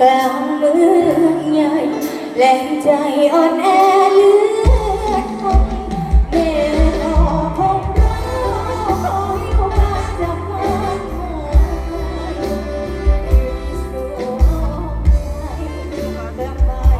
กลางเมืองใหญ่แรงใจอ่อนแอ